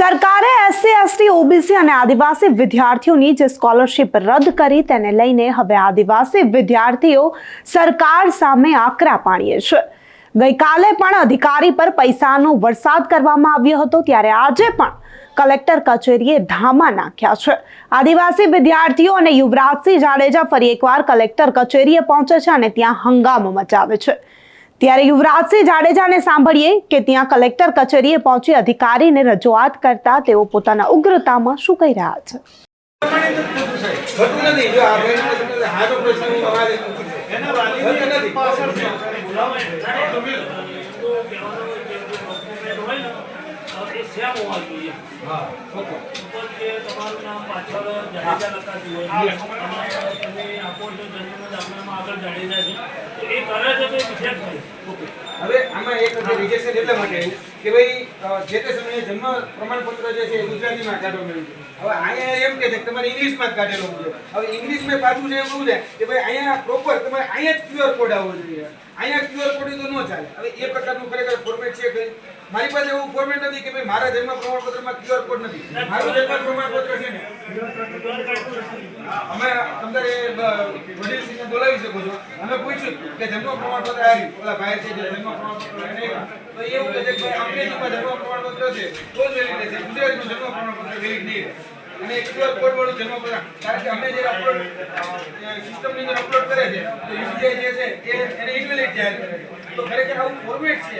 સરકારે SC, ST, OBC અને આદિવાસી વિદ્યાર્થીઓની જે સ્કોલરશિપ રદ કરી તેને લઈને હવે આદિવાસી વિદ્યાર્થીઓ સરકાર સામે આકરા પાણીએ છે. ગઈકાલે પણ અધિકારી પર પૈસાનો વરસાદ કરવામાં આવ્યો હતો, ત્યારે આજે પણ કલેક્ટર કચેરીએ ધામા નાખ્યા છે. આદિવાસી વિદ્યાર્થીઓ અને યુવરાજસિંહ જાડેજા ફરી એકવાર કલેક્ટર કચેરીએ પહોંચે છે અને ત્યાં હંગામો મચાવે છે. ત્યારે યુવરાજસિંહ જાડેજાને સાંભળીએ કે ત્યાં કલેક્ટર કચેરીએ પહોંચી અધિકારીને રજૂઆત કરતા તેઓ પોતાના ઉગ્રતામાં શું કહી રહ્યા છે? શ્યામ હોવા જો જન્મ પ્રમાણપત્ર જે છે ગુજરાતીમાં કાઢવામાં આવ્યું છે. હવે અહીંયા એમ કે તમારે ઇંગ્લિશમાં જ કાઢેલું છે. હવે ઇંગ્લિશમાં પાછું છે એવું છે કે ભાઈ અહીંયા પ્રોપર તમારે અહીંયા જ ક્યુઆર કોડ આવવો જોઈએ. અહીંયા ક્યુઆર કોડ તો ન ચાલે. હવે એ પ્રકારનું ખરેખર ફોર્મેટ છે કે મારી પાસે એવું ફોર્મેટ નથી કે ભાઈ મારા જન્મ પ્રમાણપત્રમાં ક્યુઆર કોડ નથી. મારું જન્મ પ્રમાણપત્ર છે ને. અમે અંદર એ વડીલશ્રીને બોલાવી શકો છો. અમે પૂછ્યું કે જન્મ પ્રમાણપત્ર આવ્યું ઓલા ભાઈ છે જે જન્મ પ્રમાણપત્ર એને તો એવું કહે છે કે અંગ્રેજીમાં જન્મ પ્રમાણપત્ર છે તો જ વેલિડ છે. ગુજરાતનું જન્મ પ્રમાણપત્ર વેલિડ નહીં અને ક્યુઆર કોડ વાળું જન્મ પ્રમાણ કારણ કે અમે જે અપલોડ સિસ્ટમની અંદર અપલોડ કરે છે તો યુપીઆઈ જે છે એ એને ઇન્વેલિડ જાહેર કરે છે તો ખરેખર આવું ફોર્મેટ છે.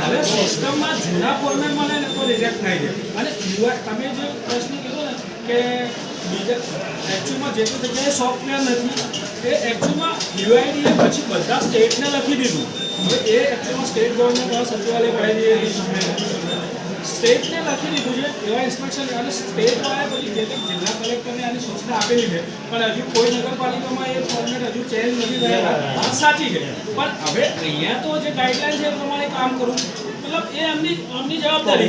હવે સિસ્ટમમાં જૂના ફોર્મેટ મળે ને તો રિજેક્ટ થાય છે. અને યુઆઈ તમે જે પ્રશ્ન કીધો ને કે એકચ્યુઅલમાં જેટલી જગ્યાએ સોફ્ટવેર નથી, એ એકચ્યુઅલમાં યુઆઈડીએ પછી બધા સ્ટેટને લખી દીધું. હવે એ એકચ્યુઅલમાં સ્ટેટ ગવર્મેન્ટ સચિવાલય કરાવી સ્ટેટને લખી દીધું છે, એવા ઇન્સ્પેક્શન અને સ્ટેટ વાળાએ પછી જે તે જિલ્લા કલેક્ટરને આની સૂચના આપેલી છે, પણ હજુ કોઈ નગરપાલિકામાં એ ફોર્મેટ હજુ ચેન્જ નથી થયેલા સાચી છે. પણ હવે અહીંયા તો જે ગાઈડલાઈન છે એ પ્રમાણે કામ કરવું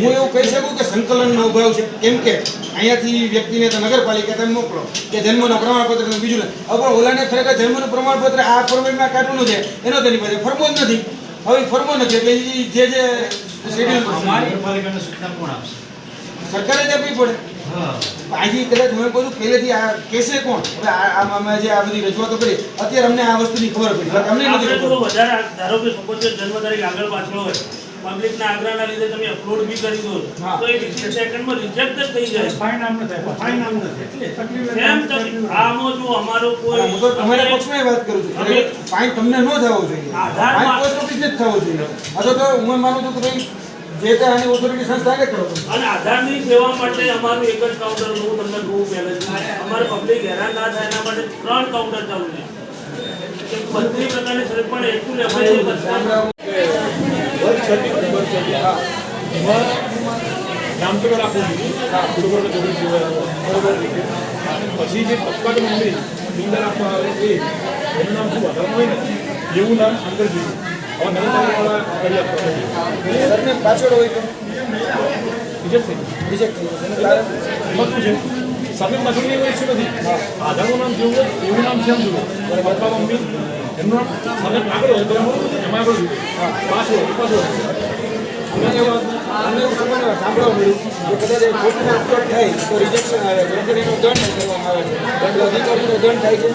હું એવું કહી શકું કે સંકલનનો અભાવ છે. કેમ કે અહીંયાથી વ્યક્તિને તો નગરપાલિકા તમે મોકલો કે જન્મનું પ્રમાણપત્ર બીજું હવે ઓલાને ખરેખર જન્મનું પ્રમાણપત્ર આ ફોર્મેટમાં કાઢવાનું છે એનો તેની પાસે ફરમો જ નથી. હવે ફરમો નથી એટલે જે જે શેડ્યુલ નગરપાલિકાને સૂચના કોણ આપશે? સરકારે જ આપવી પડે. આજે કદાચ હું એમ કહું પહેલેથી આ કેસે કોણ? હવે આ જે આ બધી રજૂઆતો કરી અત્યારે અમને આ વસ્તુની ખબર પડી. અમને નથી ખબર. વધારે ધારો કે સપોઝ જન્મ તારીખ આગળ પાછળ હોય પબ્લિકના આગ્રહના લીધે તમે અપલોડ બી કરી દો. તો એ વીસ સેકન્ડમાં રિજેક્ટ જ થઈ જાય. ફાઇન આમ ન થાય ફાઇન આમ ન થાય એમ તમે આમો જો અમારો કોઈ તમારા પક્ષમાં વાત કરું છું. ફાઇન તમને ન થવો જોઈએ. ફાઇન પોસ્ટ ઓફિસ જ થવો જોઈએ. અથવા તો હું માનું છું કે ભાઈ જે તે આની ઓથોરિટી સંસ્થા આગળ કરો અને આધારની સેવા માટે અમારું એક જ કાઉન્ટર હું તમને કહું પહેલે અમારે પબ્લિક હેરાન ના થાય એના માટે ત્રણ કાઉન્ટર ચાલુ છે. બધી પ્રકારની સર્વિસ પણ એટલું લેવાય છે જોઈએ બરોબર જરૂર બરોબર રીતે પછી જે પપ્પા મમ્મી નિંદર આપવા આવે એ એનું નામ શું વધારે હોય ને એવું નામ અંદર જોઈએ હવે નગરપાલિકાવાળા કરી સરને પાછળ હોય તો? રિજેક્ટ થઈ રિજેક્ટ થઈ જશે એમાં શું છે? સામે મજૂરી એવું ઇસ્યુ નથી આધારનું નામ જેવું એવું નામ છે એમ અને પપ્પા મમ્મી. સાંભળવા મળ્યું કે કદાચ એ ખોટું થાય તો રિજેક્શન આવે છે એટલે કરવામાં આવે દંડ અધિકારીનો દંડ થાય છે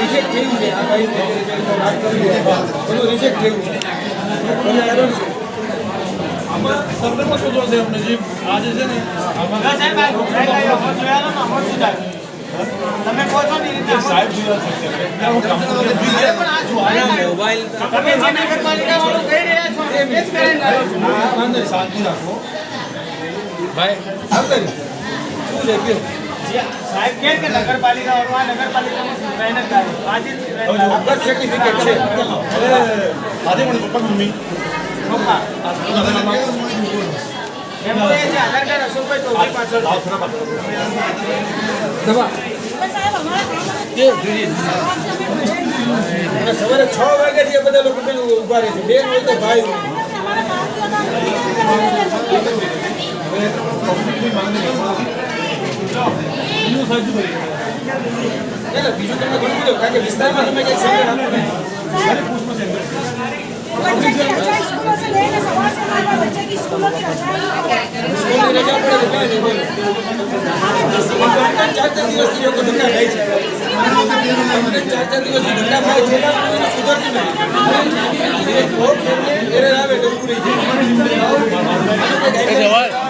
રિજેક્ટ થયું છે આ રિજેક્ટ થયું છે તમે કહો છો ને રીતે સાહેબ જોયા છે અત્યારે. ત્યાં હું કામ કરું છું. તમે જે નગરપાલિકા વાળું કહી રહ્યા છો એ જ કરીને આવ્યો છું. હા વાંધો નહીં શાંતિ રાખો. ભાઈ શું છે જે સાહેબ કહે કે નગરપાલિકા આ નગરપાલિકામાં સુધારાઈને જ આજે બર્થ સર્ટિફિકેટ છે. આજે મને પપ્પા? મમ્મી સવારે છ વાગે બધા લોકો પેલું ઊભા રહે છે. બે હોય તો ભાઈ ચાર ચાર દિવસથી લોકો ધક્કા ખાય છે ત્રણ ચાર ચાર દિવસથી ધક્કા ખાય છે એના સુધરતું નથી કોર્ટ એમને એરર આવે તો પૂરી જાય કોઈ જીઆર છે કોઈ જીઆર છે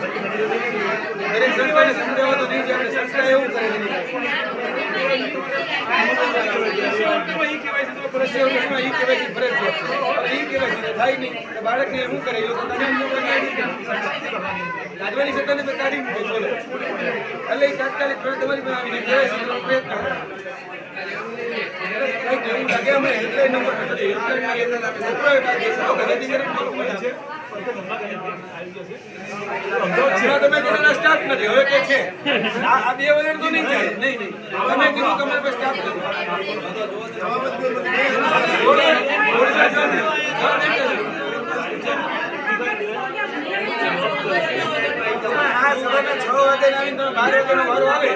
દરેક સંસ્થાને સમજાવો તો નહીં આપણે સંસ્થા એવું કરે છે. બાળકને શું કરે. લાદવાની સત્તાને તો કાઢી મૂકે એટલે તાત્કાલિક તમારી પાસે આવીને કહેવાય છે પ્રયત્ન આ સવારના છ વાગે આવીને તમે બાર વાગ્યાનો વારો આવે.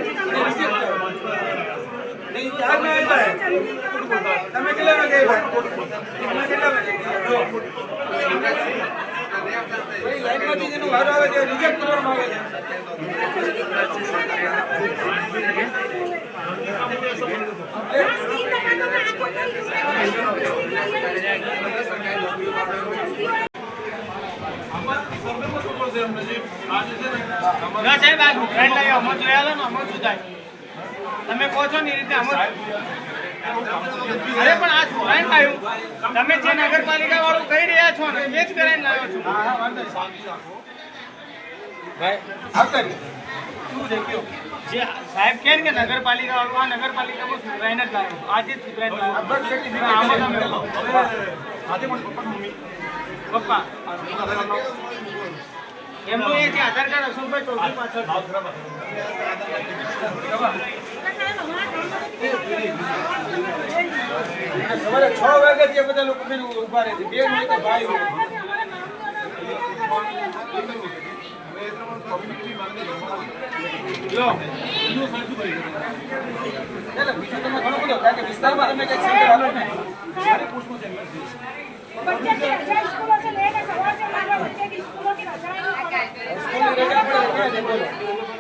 આવ્યા સાહેબ આ છોકરાને લઈ અમો જોયા ને અમો શું તમે કહો છો ને એ રીતે અમો અરે પણ આ છોકરાને આવ્યું તમે જે નગરપાલિકા વાળું કહી રહ્યા છો ને એ જ કરાવીને લાવ્યો છો. હા હા વાંધો નહીં શાંતિ રાખો. ભાઈ આવતા રહો. શું છે કયો? જે સાહેબ કહે ને કે નગરપાલિકા વાળું આ નગરપાલિકામાં સુધરાઈને જ લાવ્યો આજે જ સુધરાઈને આ લાવ્યો આમાં તમે પપ્પા. એમનું એ છે આધાર કાર્ડ અશોકભાઈ ચૌધરી પાછળ લાવો થોડા પાછળ. અને સવારે છ વાગે જે બધા લોકો પેલું ઊભા રહે છે. બે મિનિટ ભાઈ બીજું તમે ઘણું બધું. કારણ કે વિસ્તારમાં તમે કંઈક સેન્ટર આપો ને છે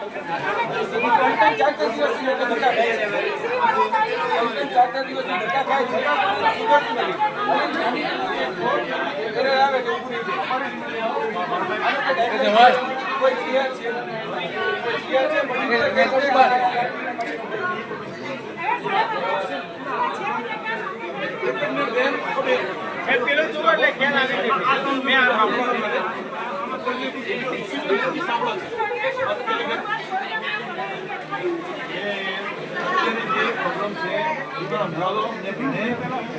મેં આ સાંભળ્યું. પ્રોબ્લેમ છે એ પણ સમજાવો ને મને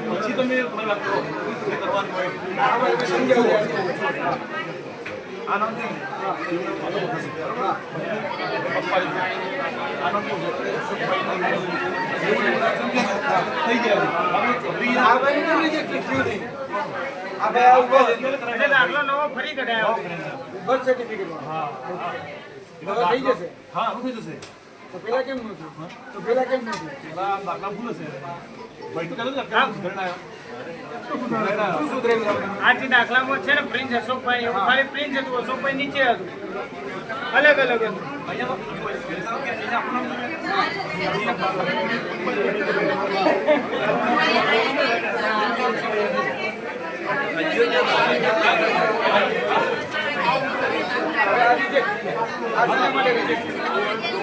પછી તમે કરવાનું હોય આનો થઈ ગયા ફરી કઢાયો. બર્થ સર્ટિફિકેટ જશે. હા હું થઈ જશે. તો પેલા કેમ નહોતું? તો પેલા કેમ નહોતું? પેલા દાખલા ભૂલ હશે. ભાઈ તો આ જે દાખલામાં છે ને પ્રિન્સ અશોકભાઈ એવું ખાલી પ્રિન્સ હતું અશોકભાઈ નીચે હતું. અલગ અલગ હતું. આ માટે રિજેક્ટ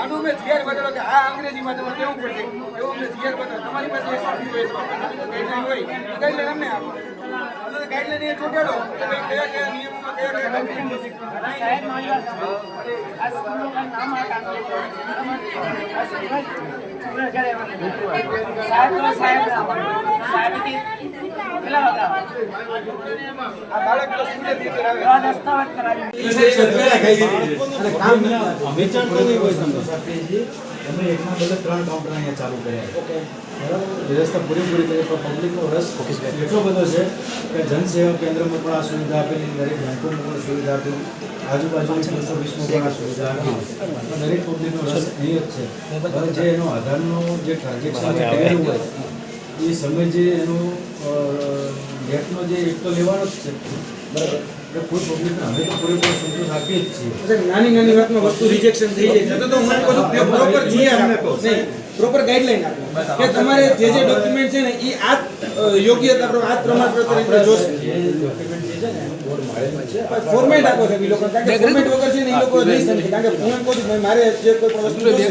આનું મેં જીઆર કે આ અંગ્રેજીમાં તમારે કેવું પડશે. એવું મેં જીઆર હોય ગાઈડલાઈન હોય, તો ગાઈડલાઈન અમને આપો. ગાઈડલાઈન છે. આ બાળક અમે એકના બદલે ત્રણ કાઉન્ટર અહીંયા ચાલુ કર્યા વ્યવસ્થા પૂરેપૂરી કરી પણ પબ્લિકનો રસ એટલો બધો છે. કે જનસેવા કેન્દ્રમાં પણ આ સુવિધા આપેલી દરેક બેંકોમાં પણ સુવિધા આપી આજુબાજુની બસો વીસમાં પણ આ સુવિધા આપી દરેક પબ્લિકનો રસ અહીં જ છે જે એનો આધારનો જે ટ્રાન્ઝેક્શન હોય એ સમય જે એનો ડેટનો જે એક તો લેવાનો જ છે. બરાબર. એટલે કોઈ પબ્લિકને અમે તો પૂરેપૂરો સંતોષ આપીએ જ છીએ. નાની નાની વાતમાં વસ્તુ રિજેક્શન થઈ જાય તો હું બધું પ્રોપર જોઈએ પ્રોપર ગાઈડલાઈન આપો. કે તમારે જે જે ડોક્યુમેન્ટ છે ને એ આ યોગ્યતા આ પ્રમાણપત્ર જોશે. ડોક્યુમેન્ટ જે છે ને ફોર્મેટ આપો છો એ લોકો કારણ કે ફોર્મેટ વગર છે ને એ લોકો નહીં સમજે કારણ કે હું કહું છું મારે જે કોઈ પણ વસ્તુ જોશે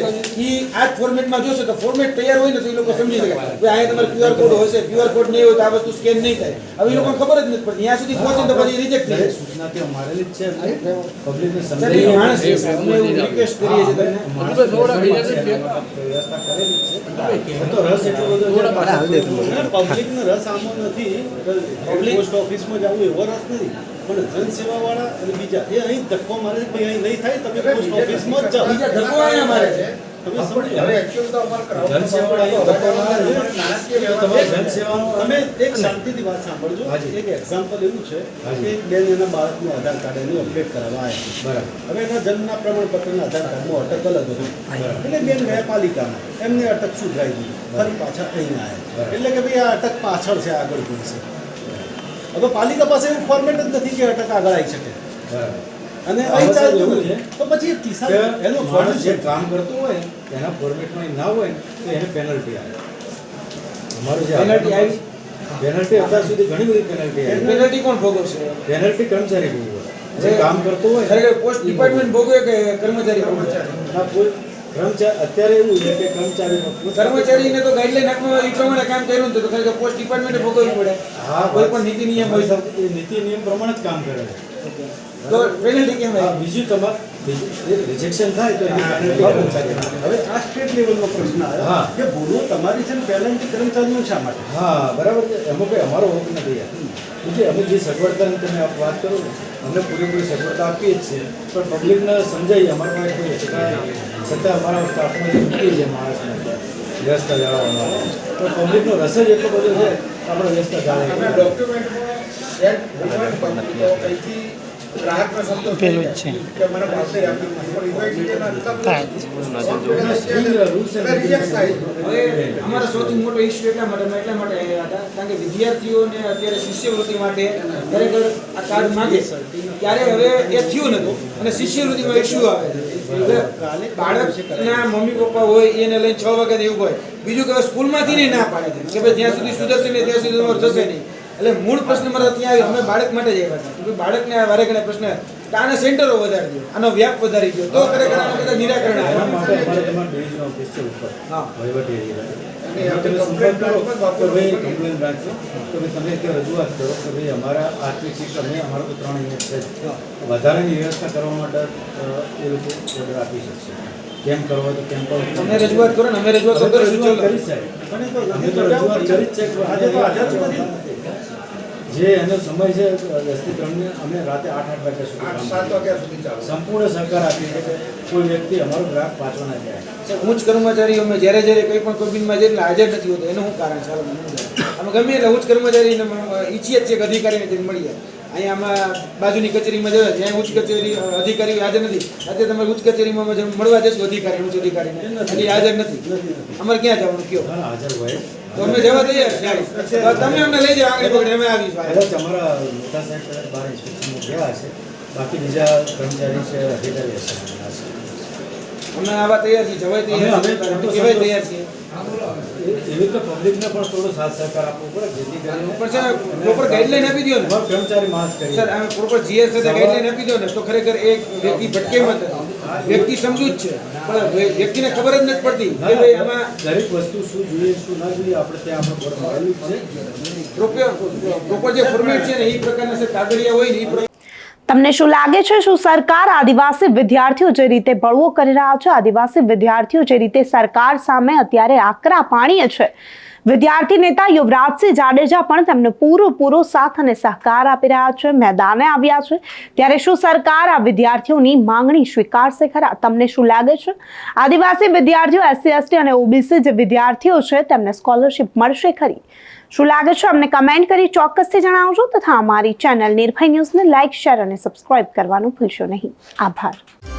એ આ જ ફોર્મેટમાં જોશે તો ફોર્મેટ તૈયાર હોય ને તો એ લોકો સમજી શકે. ભાઈ અહીંયા તમારે ક્યુઆર કોડ હશે ક્યુઆર કોડ નહીં હોય તો આ વસ્તુ સ્કેન નહીં થાય. હવે એ લોકોને ખબર જ નથી પડતી. ત્યાં સુધી પહોંચે તો પછી રિજેક્ટ થઈ જાય. સૂચના ત્યાં મારેલી જ છે પબ્લિકને સર, માણસ અમે એવું રિક્વેસ્ટ કરીએ છીએ તમને. વ્યવસ્થા કરેલી છે. તો રસ એટલો બધો પબ્લિકનો રસ આમાં નથી. પોસ્ટ ઓફિસમાં જવું એવો રસ નથી. પણ જનસેવા વાળા અને બીજા એ અહીં ધક્કો મારે છે, અહીં નહીં થાય તમે પોસ્ટ ઓફિસમાં જ જાઓ. બીજા ધક્કો અહીંયા મારે છે. તમે સમજો જનસેવા અહીં ધક્કો મારે છે. તો જનસેવાનો તમે એક શાંતિથી વાત સાંભળજો. એક એક્ઝામ્પલ એવું છે. કે એક બેન એના બાળકનું આધાર કાર્ડ એનું અપડેટ કરાવવા આવ્યા બરાબર. હવે એના જન્મના પ્રમાણપત્રના આધાર કાર્ડમાં અટક અલગ હતું. એટલે બેન ન્યાયપાલિકામાં એમને અટક સુધરાઈ દીધી ફરી પાછા અહીં આવ્યા એટલે કે ભાઈ આ અટક પાછળ છે આગળ કોઈ છે. હવે પાલિકા પાસે એવું ફોર્મેટ જ નથી કે અટક આગળ આવી શકે. અને અહીં ચાલતું છે તો પછી કિસાન એનો ફોર્મેટ જે કામ કરતો હોય એના ફોર્મેટમાં ના હોય તો એને પેનલ્ટી આવે. અમારું જે પેનલ્ટી આવી. પેનલ્ટી અત્યાર સુધી ઘણી બધી પેનલ્ટી આવી. પેનલ્ટી કોણ ભોગવશે? પેનલ્ટી કર્મચારી ભોગવે. જે કામ કરતો હોય ખરેખર પોસ્ટ ડિપાર્ટમેન્ટ ભોગવે કે કર્મચારી ભોગવે? ના કોઈ કર્મચારી અત્યારે એવું છે કે કર્મચારી કર્મચારીને તો ગાઈડલાઈન આપવામાં એ પ્રમાણે કામ કર્યું ને તો ખરેખર પોસ્ટ ડિપાર્ટમેન્ટે ભોગવવું પડે. હા કોઈ પણ નીતિ નિયમ હોય તો. એ નીતિ નિયમ પ્રમાણે જ કામ કરે. છે તો પેનલ્ટી કેમ બીજું તમારે રિજેક્શન થાય તો. હવે આ સ્ટેટ લેવલનો પ્રશ્ન હા. આવ્યો કે ભૂલો તમારી છે ને પેનલ્ટી કર્મચારીનો શા માટે? હા બરાબર છે. એમાં કોઈ અમારો હોક નથી બીજું અમે જે સગવડતાની તમે આપ વાત કરો અમને પૂરેપૂરી સગવડતા આપીએ જ છીએ. પણ પબ્લિકને સમજાય અમારા પાસે કોઈ છતાં છતાં અમારા સ્ટાફમાં જે છીએ માણસને વ્યસ્ત જાળવવાનો તો પબ્લિકનો રસ જ એટલો બધો છે કે આપણે વ્યસ્ત અમારો સૌથી મોટો ઇસ્યુ એટલા માટે એટલા માટે આવ્યા હતા કારણ કે વિદ્યાર્થીઓને અત્યારે શિષ્યવૃત્તિ માટે ખરેખર આ કાર્ડ માગે ત્યારે હવે એ થયું નતું. અને શિષ્યવૃત્તિમાં ઇસ્યુ આવે છે. બાળકના મમ્મી પપ્પા હોય એને લઈને છ વખત એવું હોય. બીજું કે સ્કૂલમાંથી નહીં ના પાડે છે. કે ભાઈ જ્યાં સુધી સુધરશે નહીં ત્યાં સુધી તમારું થશે નહીં. એટલે મૂળ પ્રશ્ન મારા ત્યાં આવ્યો. અમે બાળક માટે જ આવ્યા હતા. બાળકને આ વારે ઘણા પ્રશ્ન આના સેન્ટરો વધારી દો આનો વ્યાપ વધારી દો. તો ખરેખર આના બધા નિરાકરણ એના આવે માટે અમારે તમારા ડિવિઝન ઓફિસ છે ઉપર. હા. વહીવટી એરિયા અને તમે સંપર્ક કરો branch ભાઈ કમ્પ્લેન બ્રાન્ચ તો ભાઈ તમે ત્યાં રજૂઆત કરો કે ભાઈ અમારા આર્થિક સિસ્ટમ અમારો તો ત્રણ યુનિટ છે વધારાની વ્યવસ્થા કરવા માટે એ લોકો ઓર્ડર આપી શકશે. કેમ કરવો તો કેમ કરો. તમે રજૂઆત કરો ને અમે રજૂઆત અમે તો કરીશું રજૂઆત કરી. જ છે. અમે તો રજૂઆત કરી જ છે. જે એનો સમય છે ત્રણને અમે રાતે આઠ આઠ વાગ્યા સુધી સાત. વાગ્યા સુધી ચાલુ. સંપૂર્ણ સહકાર આપીએ છીએ કે કોઈ વ્યક્તિ અમારો ગ્રાહક પાછો ના જાય. ઉચ્ચ અમે જ્યારે જ્યારે કંઈ પણ કોબિનમાં જઈને હાજર નથી હોતો એનું શું કારણ છે? હાલો અમે ગમે એટલે ઉચ્ચ કર્મચારીને મ- ઈચ્છીએ જ છીએ કે અધિકારીને જઈને મળીએ અહીંયા આમાં બાજુની કચેરીમાં જવા જ્યાં ઉચ્ચ કચેરી અધિકારી હાજર નથી આજે તમે ઉચ્ચ કચેરીમાં મળવા જશો અધિકારી ઉચ્ચ અધિકારીને. હાજર નથી. અમારે ક્યાં જવાનું કયો? હાજર હોય. અમે જવા તૈયાર તમે અમને લઈ જાઓ આંગળી પકડી અમે આવીશું કદાચ મોટા સાહેબ કદાચ બહાર ઇન્સ્પેક્શનમાં ગયા હશે બાકી બીજા કર્મચારી છે અધિકારી હશે. અમે આવા તૈયાર છીએ જવાય તૈયાર કહેવાય તૈયાર છીએ. એવી રીતે પબ્લિકને પણ થોડો સાથ સહકાર આપવો પડે જેથી કરીને પણ સર પ્રોપર ગાઈડલાઈન આપી દો ને. કર્મચારી માસ કરી સર પ્રોપર જીએસ સાથે ગાઈડલાઈન આપી દો ને તો ખરેખર એક વ્યક્તિ ભટકે મત. વ્યક્તિ સમજુ જ છે. પણ વ્યક્તિને ખબર જ નથી પડતી કે ભાઈ આમાં દરેક વસ્તુ શું જોઈએ શું ના જોઈએ આપણે ત્યાં આપણે બોર્ડ મારેલું છે. પ્રોપર જે ફોર્મેટ છે ને એ પ્રકારના કાગળિયા હોય ને એ તમને શું લાગે છે શું સરકાર આદિવાસી વિદ્યાર્થીઓ જે રીતે બળવો કરી રહ્યા છે આદિવાસી વિદ્યાર્થીઓ જે રીતે સરકાર સામે અત્યારે આકરા પાણીએ છે? વિદ્યાર્થી નેતા યુવરાજસિંહ જાડેજા પણ તેમને પૂરો પૂરો સાથ અને સહકાર આપી રહ્યા છે. મેદાને આવ્યા છે. ત્યારે શું સરકાર આ વિદ્યાર્થીઓની માંગણી સ્વીકારશે ખરા? તમને શું લાગે છે? આદિવાસી વિદ્યાર્થીઓ, એસસી, એસટી અને ઓબીસી જે વિદ્યાર્થીઓ છે, તેમને સ્કોલરશિપ મળશે ખરી? શું લાગે છે? અમને કમેન્ટ કરી ચોક્કસથી જણાવજો તથા અમારી ચેનલ નિર્ભય ન્યૂઝને લાઇક, શેર અને સબસ્ક્રાઇબ કરવાનું ભૂલશો નહીં. આભાર.